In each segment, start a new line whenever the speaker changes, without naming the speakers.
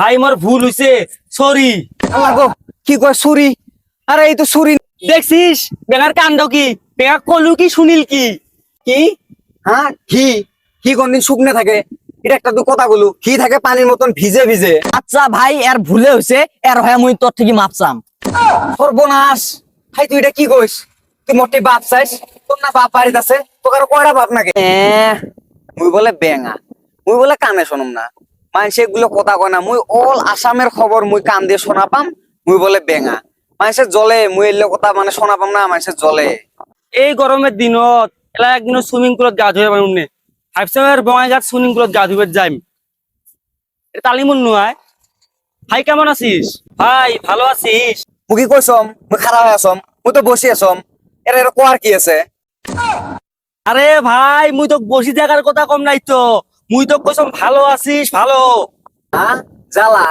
ভাই মোর ভুল হইছে। সরি
আল্লাহ গো কি কয় সুরি আরে এই তো সুরি
দেখছিস? বেগার কাণ্ড কি? বেগা কলু কি শুনিল কি?
কি? হ্যাঁ ঘি। ঘি কোনদিন শুকনে থাকে। এটা একটা তুই কথা বলু। ঘি থাকে পানির মতন ভিজে ভিজে।
আচ্ছা ভাই এর ভুলে হয়েছে এর হয় মুই তোর থেকে মাপসাম
সর্বনাশ। ভাই তুই এটা কি কইস? তুই মোটে বাপ চাইস? তোর না বাপ বাড়িতে আছে? তোর আর কয়টা বাপ নাকি মুই বলে বেঙা। মুই বলে কানে শুনুম না। মানুষে এগুলো কথা কয় না। মুই অল আসামের খবর মুই কান দিয়ে শোনা পাম মুই বলে বেঙা। মানুষের জলে মুই এলে কথা মানে শোনা পাম না মানুষের জলে
এই গরমের দিনত এলা একদিন সুইমিং পুলত গা ধুয়ে পারুম নে? ভাবছিলাম বঙাইঘাট সুইমিং পুলত গা ধুবে যাইম। তালিমুন নয় ভাই কেমন আছিস? ভাই ভালো আছিস?
মুই কি কইছম মুই খারাপ হয়ে আসম মুই তো বসে আসম এর এর কোয়ার কি আছে?
আরে ভাই মুই তো বসি জায়গার কথা কম নাই তো। মুই তো কইছম ভালো আছিস ভালো।
হ্যাঁ জ্বালা।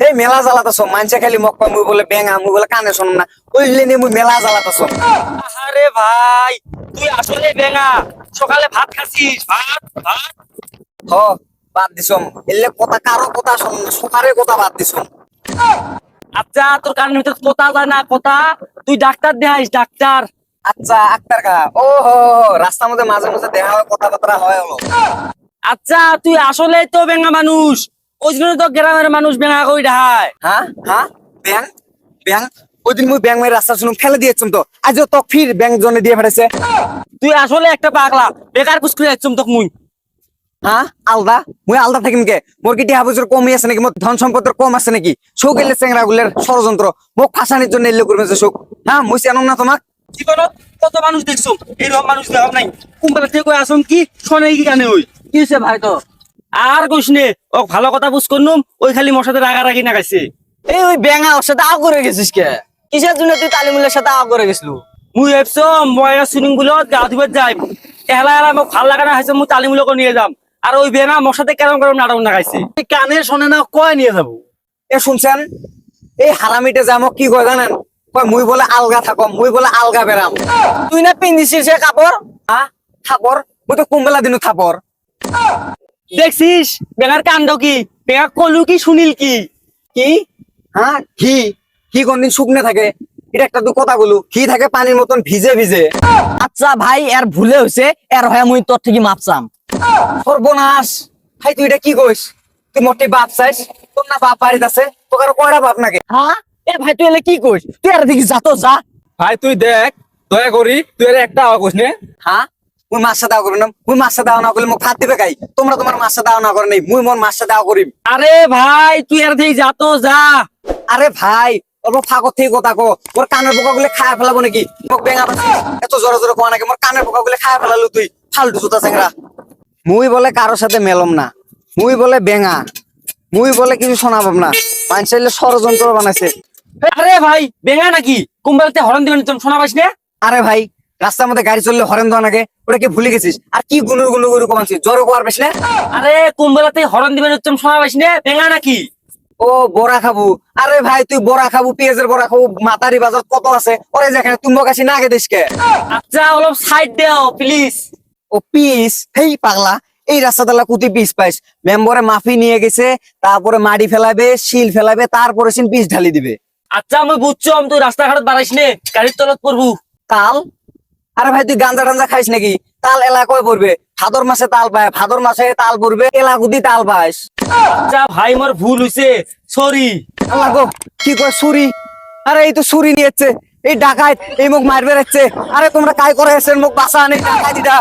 এই মেলা জ্বালাতাছ মানছে খালি মক মুই বলে বেঙা মুই বলে কানে শুনুম না। ওই লিনে মুই মেলা জ্বালাতাছ
আরে ভাই তুই আসলে বেঙা। সকালে ভাত খাচ্ছিস ভাত ভাত।
হ বাদ দিছম। এলে কথা কারও কথা শুনুম না সুখারে কথা বাদ দিছম।
আচ্ছা তোর কারণে ভিতর কথা যায় না কথা তুই ডাক্তার দেখাইস ডাক্তার।
আচ্ছা আক্তার কা ও হো হো, রাস্তার মধ্যে মাঝে মাঝে দেখা হয় কথাবার্তা হয় হলো
আচ্ছা তুই আসলে তো বেঙা মানুষ। ওই জন্য তো গ্রামের মানুষ বেঙা কই ডাহায়
হ্যাঁ? হ্যাঁ? ব্যাং? ব্যাং? ওই দিন মুই ব্যাং রাস্তা শুনুম ফেলে দিয়েছম তো। আজও তো ফির ব্যাং জনে দিয়ে ফেলেছে।
তুই আসলে একটা পাগলা বেকার তোকে মুই।
হ্যাঁ? আলদা? মুই আলদা থাকিম কে? মোর কি টিহা বছর কমই আছে নাকি? মোর ধন সম্পদ কম আছে নাকি? শোক এলে চেংরা গুলের ষড়যন্ত্র। মোক ফাঁসানির জন্য এলে করবে শোক। হ্যাঁ মুই জানাম না তোমাক।
কি জীবনত কত মানুষ দেখছ? এইরকম মানুষ দেখা নাই। কোনবেলা থেকে আসম কি? শোনে কি কানে ওই।
কি হয়েছে ভাই তো
আর কইস নে ও ভালো কথা বুঝ করনুম ওই খালি মশাতে রাগারাগি না গাইছে।
এই ওই ব্যাঙা ওর সাথে আগ করে গেছিস কে? কিসের জন্য তুই তালিমুলের সাথে আগ করে গেছিলু?
মুই ভাবছম মই সুইমিং পুলত গা ধুবে যাই এলা এলা মোক ভালো লাগা না হয়েছে মুই তালিমুলকে নিয়ে যাম। আর ওই বেঙা মশাতে কেরম কেরম নাটক না গাইছে।
কানে শোনে না কয় নিয়ে যাব?
এ শুনছেন এই হারামিটে যা কি কয় জানেন? কয় মুই বলে আলগা থাকম মুই বলে আলগা বেরাম
তুই না পিন্দিছিস সে কাপড়?
হ্যাঁ থাপর মুই তো কুম্বেলা দিনু থাপর
দেখছিস? বেঙার কাণ্ড কি? বেঙা কলু কি শুনিল কি?
কি? হ্যাঁ ঘি। ঘি কোনদিন শুকনে থাকে? এটা একটা তুই কথা বলু। ঘি থাকে পানির মতন ভিজে ভিজে।
আচ্ছা ভাই এর ভুলে হয়েছে এর হয় মুই তোর থেকে মাপসাম
সর্বনাশ। হাই তুই এটা কি কইস? তুই মোটে বাপ চাইস? তোর না বাপ বাড়িতে আছে? তোর আর কয়টা বাপ নাকি?
হ্যাঁ? এ ভাই তুই এলে কি কইস? তুই আর দেখি যা তো যা।
ভাই তুই দেখ। দয়া করি তুই এর একটা আওয়াজ নে।
হ্যাঁ? মুই মাছটা দাও করবি না মুই মাছটা দাও না করলে মোক ভাত দিবে কাই? তোমরা তোমার মাছটা দাও না করে নেই মুই মোর মাছটা দাও করিম।
আরে ভাই তুই এর থেকে যা তো যা।
আরে ভাই অল্প ফাঁকর থেকে কথা কো। মোর কানের পোকা গুলো খায় ফেলাবো নাকি? মোক বেঙা এত জোরে জোরে কোয়া নাকি? মোর কানের পোকা গুলো খায় ফেলালু তুই ফালতু জুতা চেংরা। মুই বলে কারোর সাথে মেলম না। মুই বলে বেঙা। মুই বলে কিছু শোনাবাম না। মানুষের ষড়যন্ত্র বানাইছে।
আরে ভাই বেঙা নাকি? কুম্বালাতে হরন দিবেন তুমি শোনা পাইস না?
আরে ভাই রাস্তার মধ্যে গাড়ি চললে হরেন দেওয়া নাকি ওটা কি ভুলে গেছিস? আর কি গুনুর গুনু গুনু কমাচ্ছিস? জ্বর কোয়ার বেশ না?
আরে কুম্বালাতে হরন দিবেন তুমি শোনা পাইস না? নাকি?
ও বড়া খাব। আরে ভাই তুই বড়া খাব পেঁয়াজের বড়া খাব মাতারি বাজার কত আছে? ওরে যেখানে তুমি কাছে না আগে দিসকে
আচ্ছা অলপ সাইড দেও প্লিজ
ও পিস? হেই পাগলা। এই রাস্তাদালা কুতি পিস পাইস। মেম্বরে মাফি নিয়ে গেছে তারপরে মাটি ফেলাবে শিল ফেলাবে তারপরে সিন পিস ঢালি দিবে।
আচ্ছা আমি বুঝছম তুই রাস্তাঘাটত বাড়াইস নে গাড়ির তলত পড়বু।
তাল আরে ভাই তুই গাঞ্জা টাঞ্জা খাইস নাকি? তাল এলাকায় পড়বে? ভাদর মাসে তাল পায় ভাদর মাসে তাল পড়বে এলাকুদি তাল পাইস।
যা ভাই মোর ভুল হইছে। সরি
কি কয় সুরি? আরে এই তো সুরি নিয়েছে। এই ডাকায় এই মুখ মারবে রাখছে। আরে তোমরা কাই করে এসেন মুখ বাসা নেই ডাকায় দিটা